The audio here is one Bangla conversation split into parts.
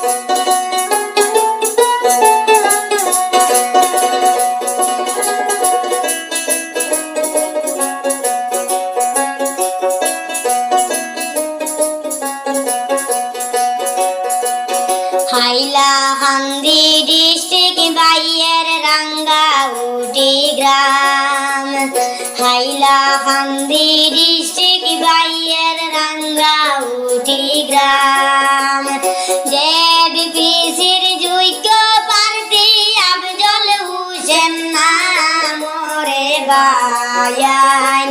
হাইলা হান্দি ডিস্ট্রিক্ট বাইয়ের রাঙ্গা উটি গ্রাম। হাইলা মোরে বায়ান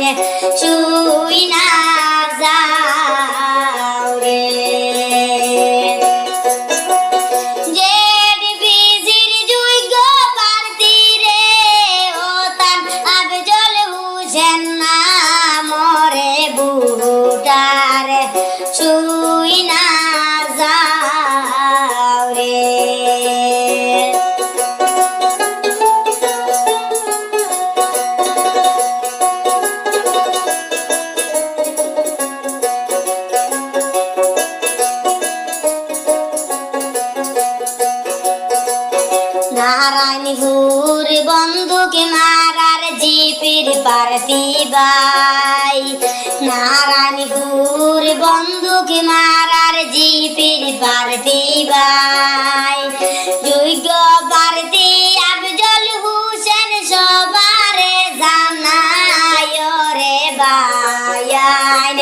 বন্ধুকে মারার জিপির পারতি বাই। নারায়ণপুর বন্ধুকে মারার জিপির পারতি বাই। যোগ্য পারতি আফজল হুসেন সবারে জানায় রে বায়ান।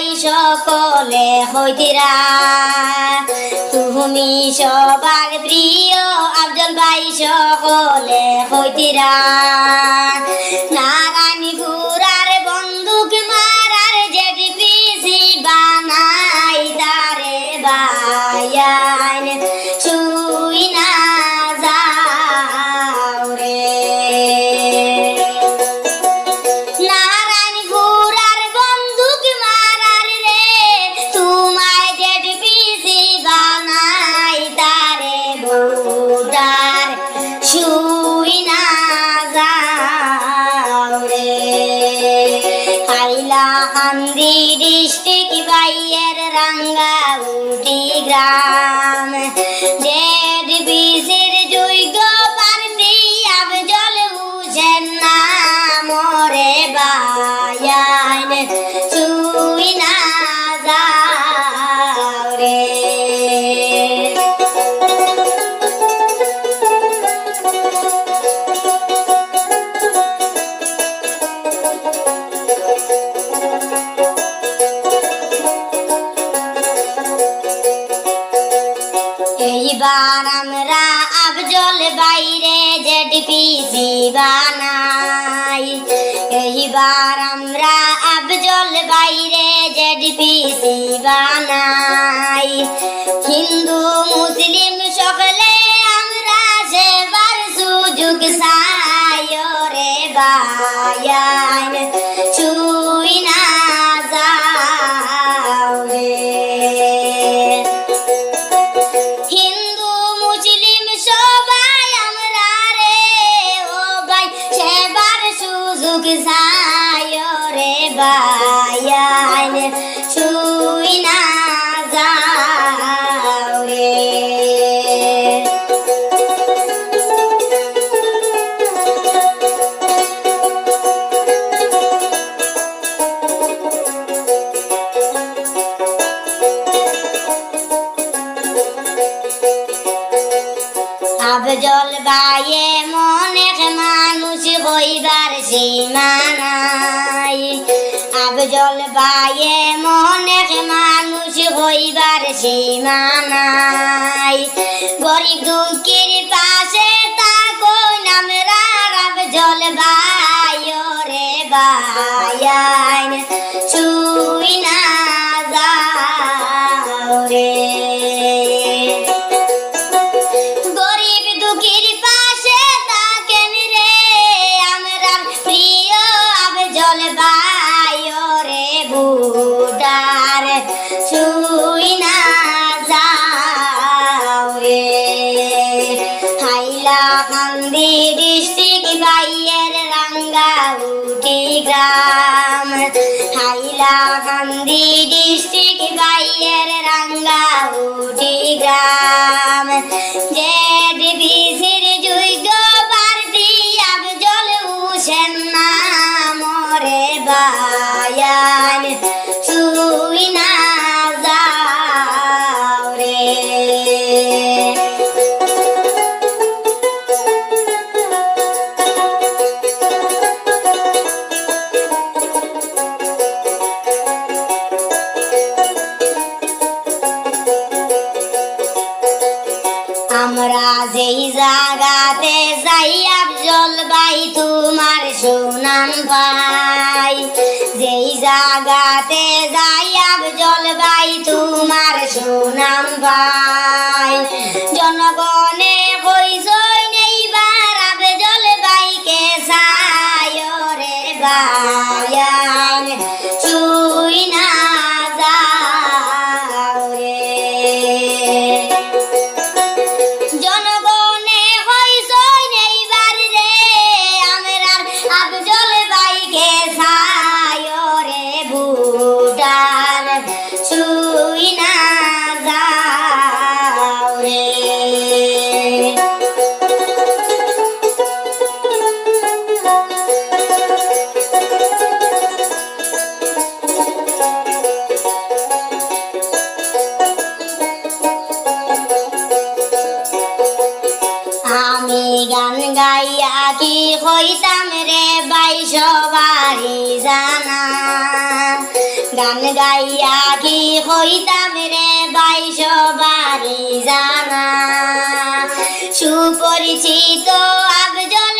ভাই সকলে হইতিরা। তুমি সবার প্রিয় আফজল ভাই সকলে হইতিরা। নারায়ণপুর আর বন্দুক মারার জেডি পিসি বানাই তারে না হান্দি ডিস্ট্রিক্ট বাইয়ের রাঙ্গা উটি গ্রাম। আমরা আফজল বাইরে জেডপিসি বানাই। এইবার আমরা আফজল বাইরে জেডপিসি বানাই। হিন্দু, মুসলিম সকলে আমরা সেবার সুযোগ সায় রে বায়ান। এমন এক মানুষ হইবার সীমানাই আবজল ভাই এমন এক মানুষ হইবার সীমানাই গরিব দুঃখীর পাশে তাকো নামরা আবজল ভাই রে ভাই হাইলা কান্দি ডিস্ট্রিক্ট বাইয়ের রাঙ্গা উঠি গ্রাম। যে আমরা যেই জাগাতে যাই আফজল ভাই তোমার সুনাম যেই জাগাতে যাই আফজল ভাই তোমার সুনাম কি হইতাম রে বাই সবারি জানা। গান গাইয়া কি হইতাম রে বাই সবারি জানা। সুপরিচিত আবজন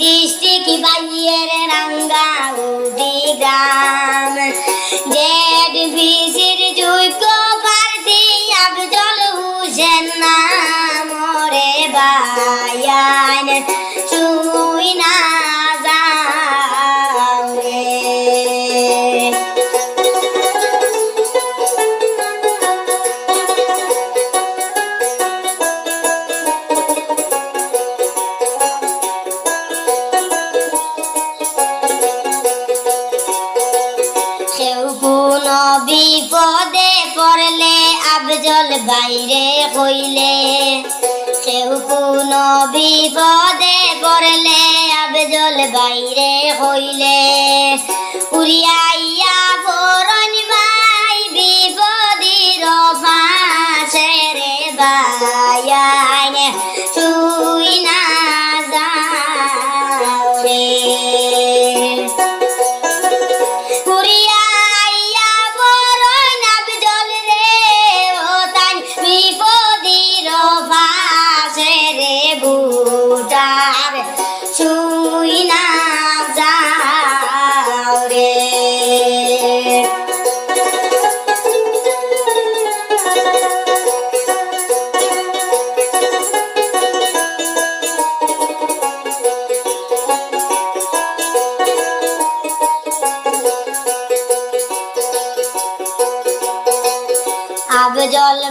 ডিস্ট্রিক্ট বাইয়ের রাঙ্গা উদি গ্রাম জেড বিসির যোগ্য প্রার্থী আবজল হুসেন নামরে বিপদে পড়লে আবজল বাইরে হইলে। কেউ কোন বিপদে পড়লে আবজল বাইরে হইলে। উড়িয়াইয়া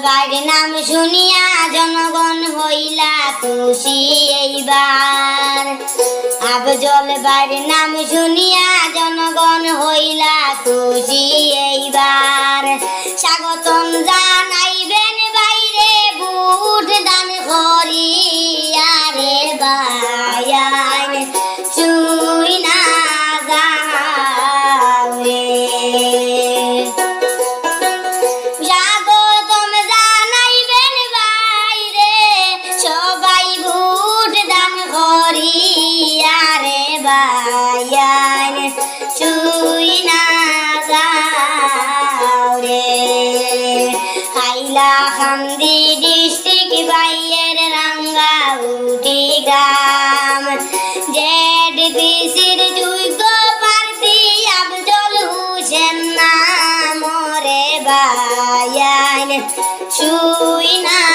বাইরে নাম শুনিয়া জনগণ হইলা খুশি এইবার। আবজল বার নাম শুনিয়া জনগণ হইলা খুশি এইবার। স্বাগতম শুই না